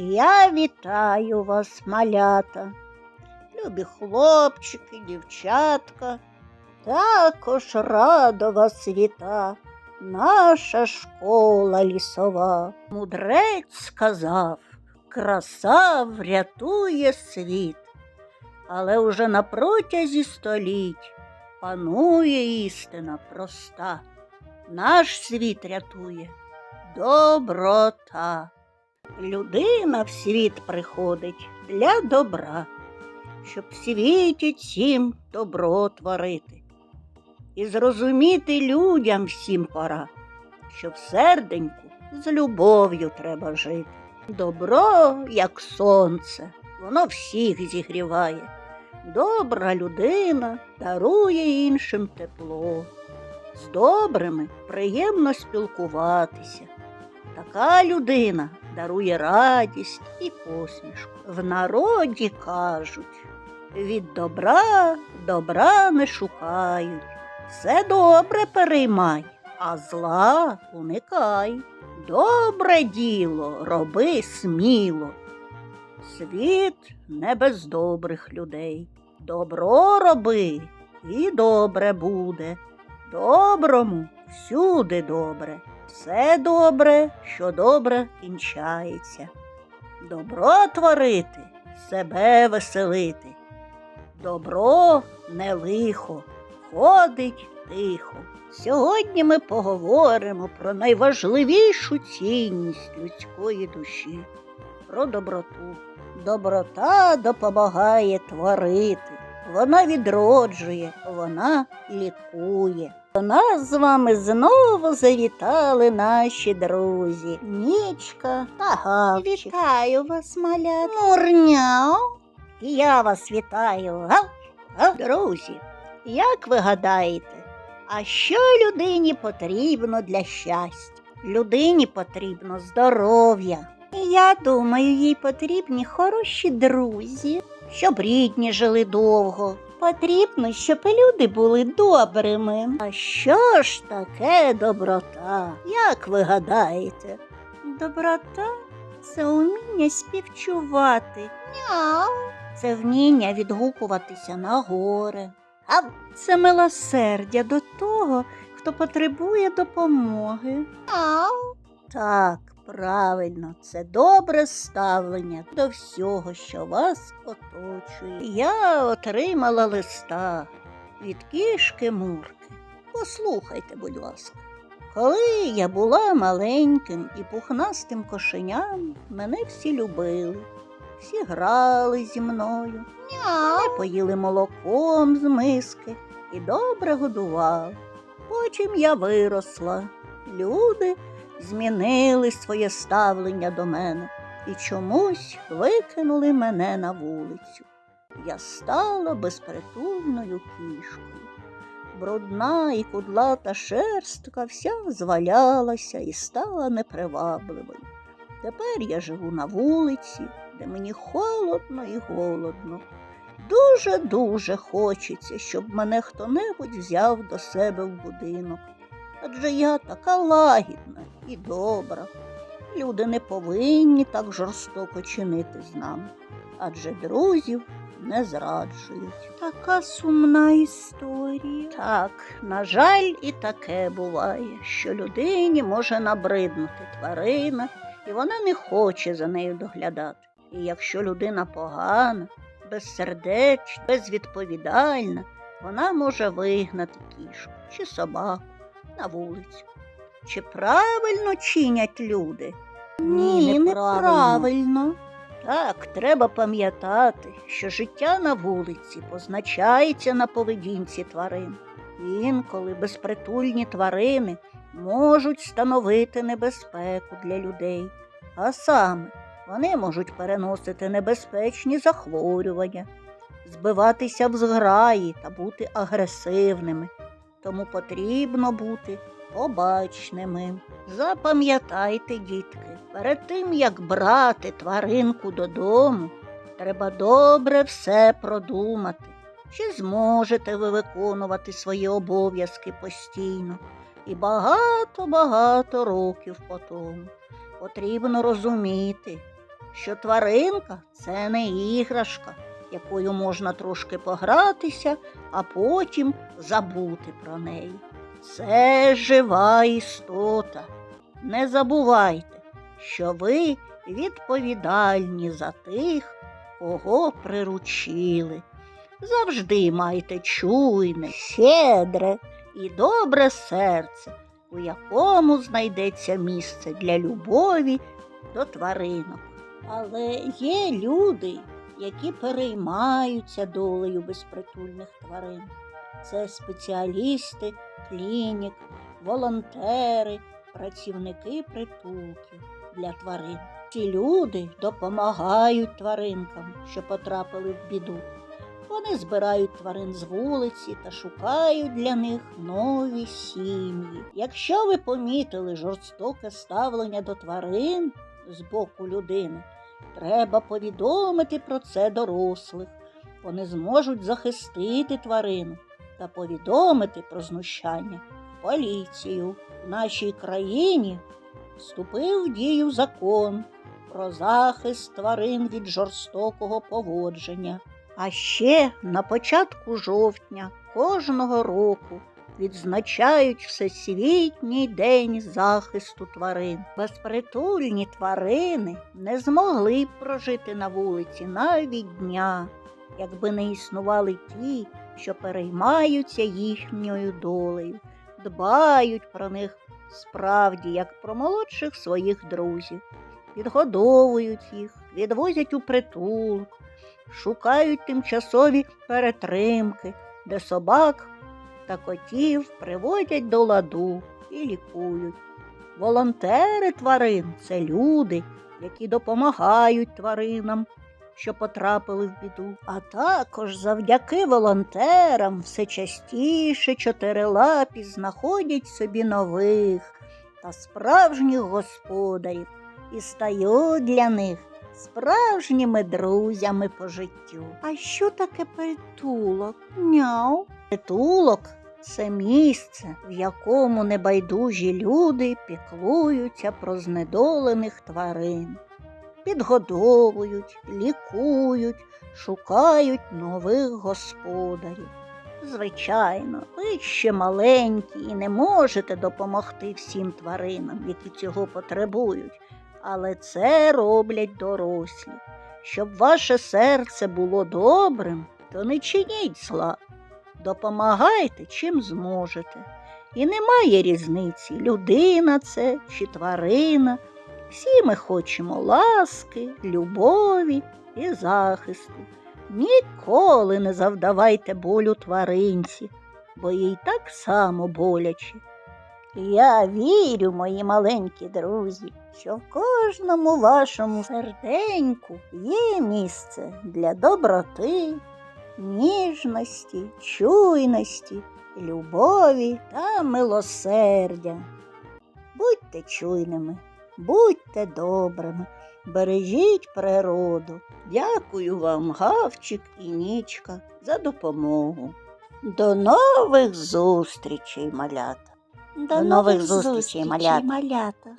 Я вітаю вас, малята, любі хлопчики, дівчатка, також рада вас віта, наша школа лісова. Мудрець сказав, краса врятує світ, але уже на протязі століть панує істина проста. Наш світ рятує доброта. Людина в світ приходить для добра, щоб в світі цім добро творити. І зрозуміти людям всім пора, що в серденьку з любов'ю треба жити. Добро, як сонце, воно всіх зігріває. Добра людина дарує іншим тепло. З добрими приємно спілкуватися. Така людина дарує радість і посмішку. В народі кажуть, від добра добра не шукають. Все добре переймай, а зла уникай. Добре діло роби сміло. Світ не без добрих людей. Добро роби і добре буде. Доброму всюди добре. Все добре, що добре кінчається. Добро творити, себе веселити. Добро не лихо, ходить тихо. Сьогодні ми поговоримо про найважливішу цінність людської душі, про доброту. Доброта допомагає творити, вона відроджує, вона лікує. До нас з вами знову завітали наші друзі Нічка та Гавчик. Вітаю вас, малят. Мурняу. І я вас вітаю. Гав, гав. Друзі, як ви гадаєте, а що людині потрібно для щастя? Людині потрібно здоров'я. Я думаю, їй потрібні хороші друзі, щоб рідні жили довго. Потрібно, щоб люди були добрими. А що ж таке доброта? Як ви гадаєте? Доброта це уміння співчувати. Мяу. Це вміння відгукуватися на горе. А це милосердя до того, хто потребує допомоги. Мяу. Так, правильно, це добре ставлення до всього, що вас оточує. Я отримала листа від кішки Мурки. Послухайте, будь ласка. Коли я була маленьким і пухнастим кошеням, мене всі любили, всі грали зі мною, мене поїли молоком з миски і добре годували. Потім я виросла. Люди змінили своє ставлення до мене і чомусь викинули мене на вулицю. Я стала безпритульною кішкою. Брудна і кудлата шерстка вся звалялася і стала непривабливою. Тепер я живу на вулиці, де мені холодно і голодно. Дуже-дуже хочеться, щоб мене хто-небудь взяв до себе в будинок. Адже я така лагідна і добра. Люди не повинні так жорстоко чинити з нами, адже друзів не зраджують. Така сумна історія. Так, на жаль, і таке буває, що людині може набриднути тварина, і вона не хоче за нею доглядати. І якщо людина погана, безсердечна, безвідповідальна, вона може вигнати кішку чи собаку на вулицю. Чи правильно чинять люди? Ні, неправильно. Так, треба пам'ятати, що життя на вулиці позначається на поведінці тварин. Інколи безпритульні тварини можуть становити небезпеку для людей, а саме вони можуть переносити небезпечні захворювання, збиватися в зграї та бути агресивними. Тому потрібно бути побачними. Запам'ятайте, дітки, перед тим як брати тваринку додому, треба добре все продумати. Чи зможете ви виконувати свої обов'язки постійно і багато-багато років по тому. Потрібно розуміти, що тваринка це не іграшка, якою можна трошки погратися, а потім забути про неї. Це жива істота. Не забувайте, що ви відповідальні за тих, кого приручили. Завжди майте чуйне, щедре і добре серце, у якому знайдеться місце для любові до тваринок. Але є люди, які переймаються долею безпритульних тварин. Це спеціалісти, клінік, волонтери, працівники притулків для тварин. Ці люди допомагають тваринкам, що потрапили в біду. Вони збирають тварин з вулиці та шукають для них нові сім'ї. Якщо ви помітили жорстоке ставлення до тварин з боку людини, треба повідомити про це дорослих. Вони зможуть захистити тварину та повідомити про знущання поліцію. В нашій країні вступив в дію закон про захист тварин від жорстокого поводження. А ще на початку жовтня кожного року відзначають Всесвітній день захисту тварин. Безпритульні тварини не змогли б прожити на вулиці навіть дня, якби не існували ті, що переймаються їхньою долею, дбають про них справді як про молодших своїх друзів, підгодовують їх, відвозять у притулок шукають тимчасові перетримки, де собак та котів приводять до ладу і лікують. Волонтери тварин це люди, які допомагають тваринам, що потрапили в біду. А також завдяки волонтерам все частіше чотирилапі знаходять собі нових та справжніх господарів і стають для них справжніми друзями по життю. А що таке притулок? Няу. Притулок це місце, в якому небайдужі люди піклуються про знедолених тварин, підгодовують, лікують, шукають нових господарів. Звичайно, ви ще маленькі і не можете допомогти всім тваринам, які цього потребують, але це роблять дорослі. Щоб ваше серце було добрим, то не чиніть зла допомагайте чим зможете. І немає різниці, людина це чи тварина. Всі ми хочемо ласки, любові і захисту. Ніколи не завдавайте болю тваринці, бо їй так само боляче. Я вірю, мої маленькі друзі, що в кожному вашому серденьку є місце для доброти, ніжності, чуйності, любові та милосердя. Будьте чуйними, будьте добрими, бережіть природу. Дякую вам, Гавчик і Нічка, за допомогу. До нових зустрічей, малята. До, нових зустрічей, малята.